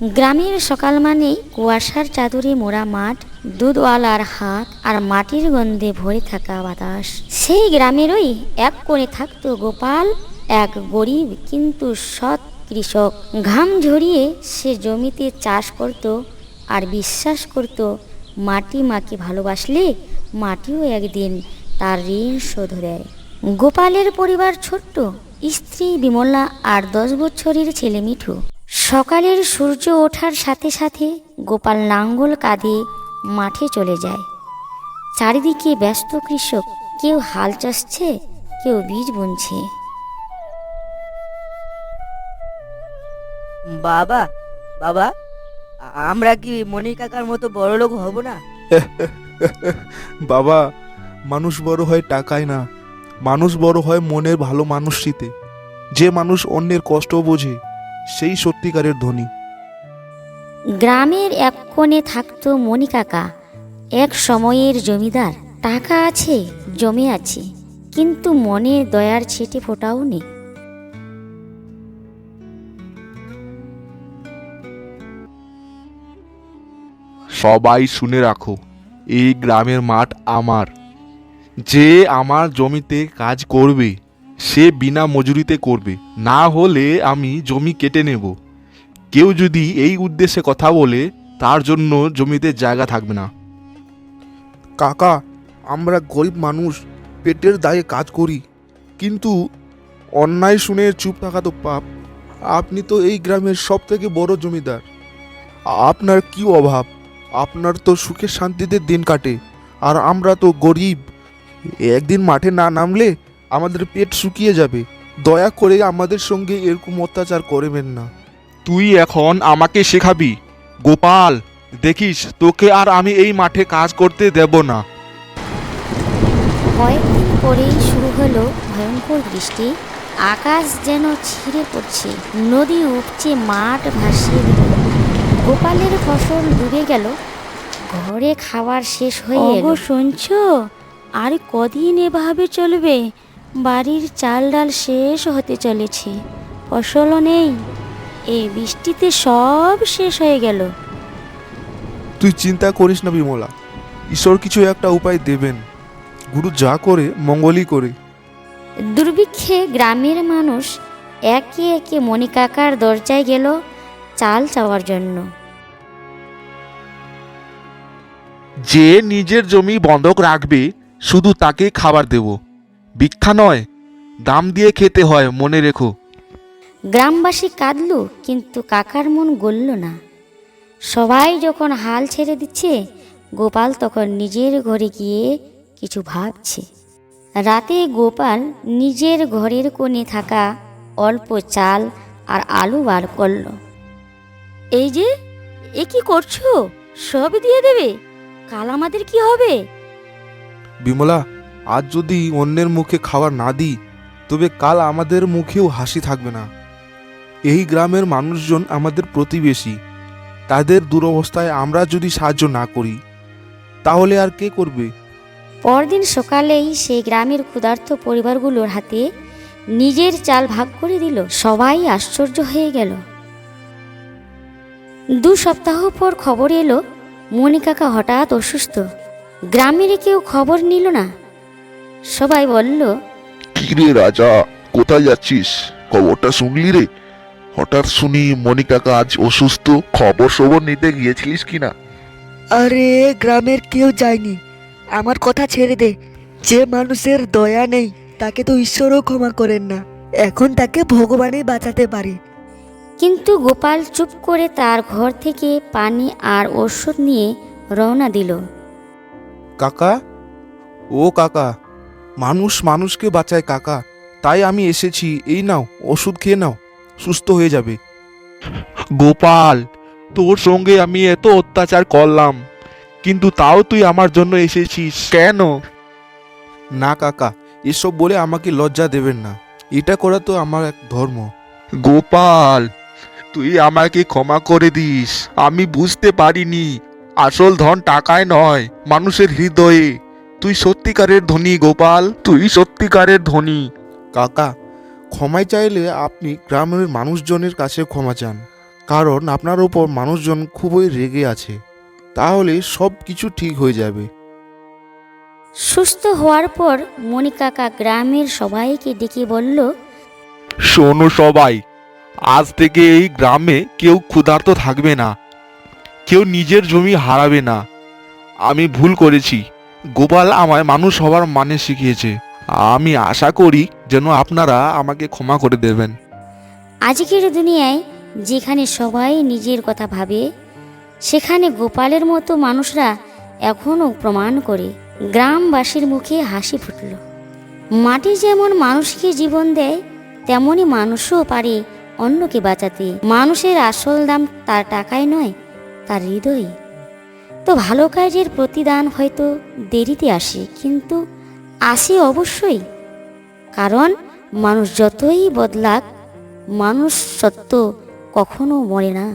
গ্রামের সকাল মানেই কুয়াশার চাদরে মোড়া মাঠ, দুধওয়ালার হাত আর মাটির গন্ধে ভরে থাকা বাতাস। সেই গ্রামেরই এক কোণে থাকতো গোপাল, এক গরিব কিন্তু সৎ কৃষক। ঘাম ঝরিয়ে সে জমিতে চাষ করত আর বিশ্বাস করত, মাটি মাকে ভালোবাসলে মাটিও একদিন তার ঋণ শোধ দেয়। গোপালের পরিবার ছোট্ট, স্ত্রী বিমলা আর দশ বছরের ছেলে মিঠু। সকালের সূর্য ওঠার সাথে সাথে গোপাল লাঙ্গল কাঁধে মাঠে চলে যায়। চারিদিকে ব্যস্ত কৃষক কেউ হাল চাষছে কেউ বীজ বুনছে। বাবা বাবা আমরা কি মনি কাকার মতো বড় লোক হব না? বাবা মানুষ বড় হয় টাকায় না। মানুষ বড় হয় মনের ভালো মানুষটিতে। যে মানুষ অন্যের কষ্ট বোঝে। সেই সত্যিকারের ধনী। গ্রামের এক কোণে থাকতো মণি কাকা। এক সময়ের জমিদার। টাকা আছে জমে আছে কিন্তু মনে দয়ার ছেটে ফোটাও নেই। সবাই শুনে রাখো এই গ্রামের মাঠ আমার। যে আমার জমিতে কাজ করবে সে বিনা মজুরিতে করবে। না হলে আমি জমি কেটে নেব। কেউ যদি এই উদ্দেশ্যে কথা বলে, তার জন্য জমিতে জায়গা থাকবে না। কাকা, আমরা গরিব মানুষ, পেটের দায়ে কাজ করি। কিন্তু অন্যায় শুনে চুপ থাকা তো পাপ। আপনি তো এই গ্রামের সব থেকে বড় জমিদার। আপনার কি অভাব? আপনার তো সুখে শান্তিতে দিন কাটে। আর আমরা তো গরিব। একদিন মাঠে না নামলে আমাদের পেট শুকিয়ে যাবে। দয়া করে আমাদের সঙ্গে এরকম অত্যাচার করবেন না। তুই এখন আমাকে শেখাবি। গোপাল দেখিস তোকে আর আমি এই মাঠে কাজ করতে দেব না। কয়েকদিন পরেই শুরু হলো ভয়ঙ্কর বৃষ্টি। আকাশ যেন ছিঁড়ে পড়ছে নদী উপচে মাঠ ভাসিয়ে দিল। গোপালের ফসল ডুবে গেল। ঘরে খাবার শেষ হয়ে ওগো এলো শুনছো? আর কদিন এভাবে চলবে? বাড়ির চাল ডাল শেষ হতে চলেছে। ফসলও নেই। এই বৃষ্টিতে সব শেষ হয়ে গেল। তুই চিন্তা করিস না বিমলা। ঈশ্বর কিছু একটা উপায় দেবেন। গুরু যা করে মঙ্গলই করে। দুর্ভিক্ষে গ্রামের মানুষ একে একে মণিকাকার দরজায় গেল চাল চাওয়ার জন্য। যে নিজের জমি বন্ধক রাখবে শুধু তাকে খাবার দেব। ভিক্ষা নয় দাম দিয়ে খেতে হয় মনে রেখো। গ্রামবাসী কাঁদল কিন্তু কাকার মন গলল না। সবাই যখন হাল ছেড়ে দিচ্ছে গোপাল তখন নিজের ঘরে গিয়ে কিছু ভাবছে। রাতে গোপাল নিজের ঘরের কোণে থাকা অল্প চাল আর আলু বার করল। এই যে এ কি করছ? সব দিয়ে দেবে? কাল আমাদের কি হবে? বিমলা আজ যদি অন্যের মুখে খাবার না দিই, তবে কাল আমাদের মুখেও হাসি থাকবে না। এই গ্রামের মানুষজন আমাদের প্রতিবেশী। তাদের দুরবস্থায় আমরা যদি সাহায্য না করি, তাহলে আর কে করবে? পরদিন সকালেই সেই গ্রামের ক্ষুধার্ত পরিবারগুলোর হাতে নিজের চাল ভাগ করে দিল। সবাই আশ্চর্য হয়ে গেল। দু সপ্তাহ পর খবর এলো, মণিকাকা হঠাৎ অসুস্থ। গ্রামের কেউ খবর নিল না। সবাই বলল কিরে রাজা কোথায় যাচ্ছিস? খবরটা শুনলি রে? হঠাৎ শুনি মনিকাকা আজ অসুস্থ খবর সবর নিতে গিয়েছিলিস কিনা? আরে গ্রামের কেউ যায়নি। আমার কথা ছেড়ে দে। যে মানুষের দয়া নেই তাকে তো ঈশ্বরও ক্ষমা করেন না। এখন তাকে ভগবানই বাঁচাতে পারে। কিন্তু গোপাল চুপ করে তার ঘর থেকে পানি আর ওষুধ নিয়ে রওনা দিল। কাকা? ও কাকা মানুষ মানুষকে বাঁচায় কাকা। তাই আমি এসেছি। এই নাও, ওষুধ খেয়ে নাও। সুস্থ হয়ে যাবে। গোপাল, তোর সঙ্গে আমি এত অত্যাচার করলাম। কিন্তু তাও তুই আমার জন্য এসেছিস। কেন? না কাকা, এসব বলে আমাকে লজ্জা দেবেন না। এটা করা তো আমার এক ধর্ম। গোপাল, তুই আমাকে ক্ষমা করে দিস। আমি বুঝতে পারিনি। আসল ধন টাকায় নয়, মানুষের হৃদয়ে। তুই সত্যিকারের ধনী গোপাল। তুই সত্যিকারের ধনী। কাকা ক্ষমায় চাইলে আপনি গ্রামের মানুষজনের কাছে ক্ষমা চান। কারণ আপনার ওপর মানুষজন খুবই রেগে আছে। তাহলে সব কিছু ঠিক হয়ে যাবে। সুস্থ হওয়ার পর মণিকাকা গ্রামের সবাইকে ডেকে বলল শোনো সবাই আজ থেকে এই গ্রামে কেউ ক্ষুধার্ত থাকবে না। কেউ নিজের জমি হারাবে না। আমি ভুল করেছি। গোপাল আমায় মানুষ হওয়ার মানে শিখিয়েছে। আমি আশা করি যেন আপনারা আমাকে ক্ষমা করে দেবেন। আজকের দুনিয়ায় যেখানে সবাই নিজের কথা ভাবে, সেখানে গোপালের মতো মানুষরা এখনও প্রমাণ করে। গ্রামবাসীর মুখে হাসি ফুটল। মাটি যেমন মানুষকে জীবন দেয়, তেমনি মানুষও পারে অন্যকে বাঁচাতে। মানুষের আসল দাম তার টাকায় নয়, তার হৃদয়ে। তো ভালো কাজের প্রতিদান হয়তো দেরিতে আসে, কিন্তু আসে অবশ্যই। কারণ মানুষ যতই বদলাক, মানুষ সত্য কখনো মরে না।